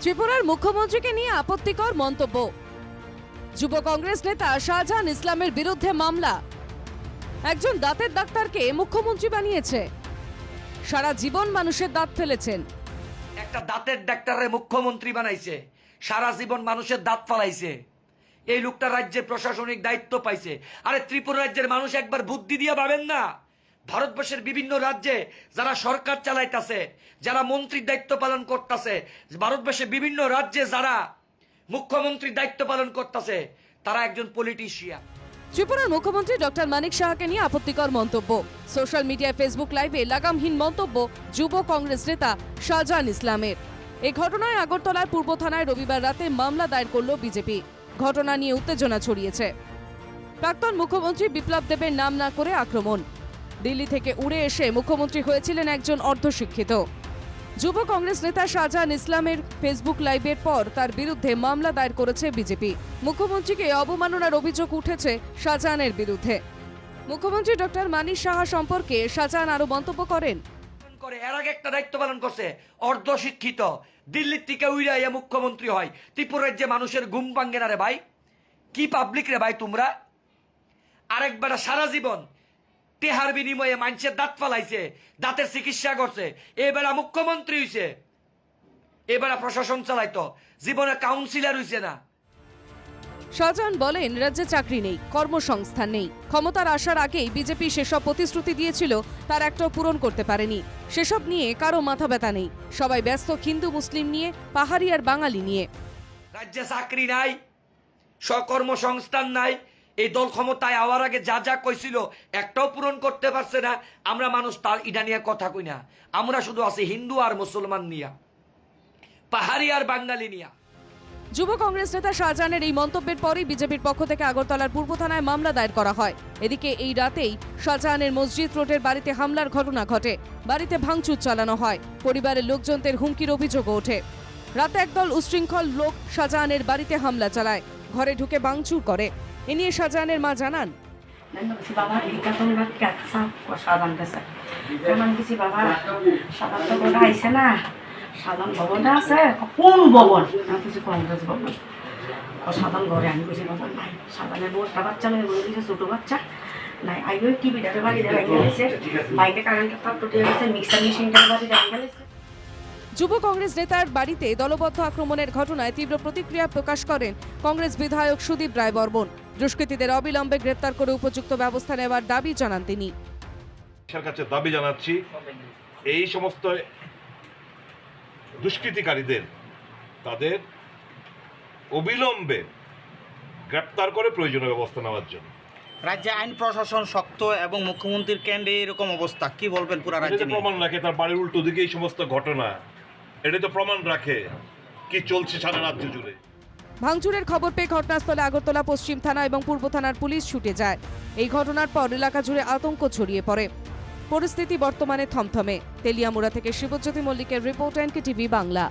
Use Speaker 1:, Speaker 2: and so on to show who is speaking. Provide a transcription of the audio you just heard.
Speaker 1: ত্রিপুরার মুখ্যমন্ত্রীকে নিয়ে আপত্তিকর মন্তব্য। যুব কংগ্রেস নেতা শাহজাহান ইসলামের বিরুদ্ধে মামলা। একজন দাঁতের ডাক্তারকে মুখ্যমন্ত্রী বানিয়েছে। সারা জীবন মানুষের দাঁত ফেলেছেন।
Speaker 2: একটা দাঁতের ডাক্তারে মুখ্যমন্ত্রী বানাইছে। সারা জীবন মানুষের দাঁত ফালাইছে। এই লোকটা রাজ্যে প্রশাসনিক দায়িত্ব পাইছে। আরে ত্রিপুরা রাজ্যের মানুষ একবার বুদ্ধি দিয়ে পাবেন না। ভারতবর্ষের বিভিন্ন রাজ্যে যারা সরকার চালাইতাছে, যারা মন্ত্রীর দায়িত্ব পালন করতেছে, ভারতবর্ষের বিভিন্ন রাজ্যে যারা মুখ্যমন্ত্রীর দায়িত্ব পালন করতেছে, তারা একজন পলিটিশিয়ান
Speaker 1: ত্রিপুরার মুখ্যমন্ত্রী ডক্টর মানিক সাহাকে নিয়ে আপত্তিকর মন্তব্য। সোশ্যাল মিডিয়ায় ফেসবুক লাইভে লাগামহীন মন্তব্য যুব কংগ্রেস নেতা শাহজাহান ইসলামের। এই ঘটনায় আগরতলার পূর্ব থানায় রবিবার রাতে মামলা দায়ের করল বিজেপি। ঘটনা নিয়ে উত্তেজনা ছড়িয়েছে। প্রাক্তন মুখ্যমন্ত্রী বিপ্লব দেবের নাম না করে আক্রমণ। দিল্লি থেকে উড়ে এসে মুখ্যমন্ত্রী হয়েছিলেন একজন অর্ধশিক্ষিত। যুব কংগ্রেস নেতা শাহজাহান ইসলামের ফেসবুক লাইভের পর তার বিরুদ্ধে মামলা দায়ের করেছে বিজেপি। মুখ্যমন্ত্রীকে অবমাননার অভিযোগ উঠেছে শাহজাহানের বিরুদ্ধে। মুখ্যমন্ত্রী ডক্টর মানিক সাহা সম্পর্কে শাহজাহান আরও মন্তব্য করেন।
Speaker 2: করে, এর আগে একটা দায়িত্ব পালন করছে, অর্ধশিক্ষিত। দিল্লির থেকে উইরাইয়া মুখ্যমন্ত্রী হয়, ত্রিপুরা রাজ্যে মানুষের ঘুম ভাঙ্গে না রে ভাই। কি পাবলিক রে ভাই তোমরা? আরেকবার সারা জীবন তেহার বিনিময়ে মানুষের দাঁত ফালাইছে দাঁতের চিকিৎসা করছে। এবেলা মুখ্যমন্ত্রী হইছে। এবেলা প্রশাসন চালাইতো। জীবনে কাউন্সিলর হইছে না।
Speaker 1: শাহজাহান বলেন রাজ্যে চাকরি নেই কর্মসংস্থান নেই। ক্ষমতার আসার আগেই বিজেপি সেসব প্রতিশ্রুতি দিয়েছিল তার একটাও পূরণ করতে পারেনি। সেসব নিয়ে কারও মাথা ব্যথা নেই। সবাই ব্যস্ত হিন্দু মুসলিম নিয়ে পাহাড়ি আর বাঙালি নিয়ে।
Speaker 2: রাজ্যে চাকরি নাই সকর্মসংস্থান নাই এই দল ক্ষমতায় আওয়ার আগে যা যা কইছিল, একটাও পূরণ করতে পারছে না। আমরা মানুষ তার ইডা নিয়ে কথা কই না। আমরা শুধু আছি হিন্দু আর মুসলমান নিয়া। পাহাড়ি আর বাঙালি নিয়া।
Speaker 1: যুব কংগ্রেস নেতা শাহজাহানের এই মন্তব্যের পরই বিজেপির পক্ষ থেকে আগরতলার পূর্ব থানায় মামলা দায়ের করা হয়। এদিকে এই রাতেই শাহজাহানের মসজিদ রোডের বাড়িতে হামলার ঘটনা ঘটে। বাড়িতে ভাঙচুর চালানো হয়। পরিবারের লোকজনদের হুমকির অভিযোগও ওঠে। রাতে একদল উশৃঙ্খল লোক শাহজাহানের বাড়িতে হামলা চালায়। ঘরে ঢুকে ভাঙচুর করে। এ নিয়ে শাহজাহানের মা জানান।
Speaker 3: Nando kasi baba, ika tong rakyat sa সাধারণ কাছে কেমন কিছু বাবা সাধারণ তো বোধ আইসে না? সাধারণ ভবনটা আছে? কোন ভবন? আমি কিছু কংগ্রেস ভবন। সাধারণ ঘরে আমি কিছু বাবা নাই সাধারণের বোর্ডটা বাচ্চা মেয়ে বলে দিয়েছে ছোটো বাচ্চা। নাই আইবে টিভিটারে বাড়ি দিয়ে গেছে বাইরে কারেন্টের তার টুটে গেছে মিক্সার মেশিনটার বাড়ি রেখে গেছে
Speaker 1: যুব কংগ্রেস নেতার বাড়িতে দলবদ্ধ আক্রমণের ঘটনায় তীব্র প্রতিক্রিয়া প্রকাশ করেন কংগ্রেস বিধায়ক সুদীপ রায় বর্মন দুষ্কৃতীদের অবিলম্বে গ্রেপ্তার করে উপযুক্ত ব্যবস্থা নেওয়ার দাবি জানান তিনি।
Speaker 4: কাছে দাবি জানাচ্ছি এই সমস্ত দুষ্কৃতিকারীদের তাদের অবিলম্বে গ্রেপ্তার করে প্রয়োজনীয় ব্যবস্থা নেওয়ার জন্য।
Speaker 5: রাজ্যে আইন প্রশাসন শক্ত এবং মুখ্যমন্ত্রীর কেন্দ্রে এরকম অবস্থা কি বলবেন পুরো রাজ্যে
Speaker 4: প্রমাণ রাখে তার বাড়ির উল্টো দিকে এই সমস্ত ঘটনা। এটা তো প্রমাণ রাখে কি চলছে সারা রাজ্য জুড়ে।
Speaker 1: ভাঙচুরের খবর পেয়ে ঘটনাস্থলে আগরতলা, পশ্চিম থানা এবং পূর্ব থানার পুলিশ ছুটে যায়। এই ঘটনার পর এলাকা জুড়ে আতঙ্ক ছড়িয়ে পড়ে। পরিস্থিতি বর্তমানে থমথমে। তেলিয়ামুড়া থেকে শিবজ্যোতি মল্লিকের রিপোর্ট এনকে টিভি বাংলা।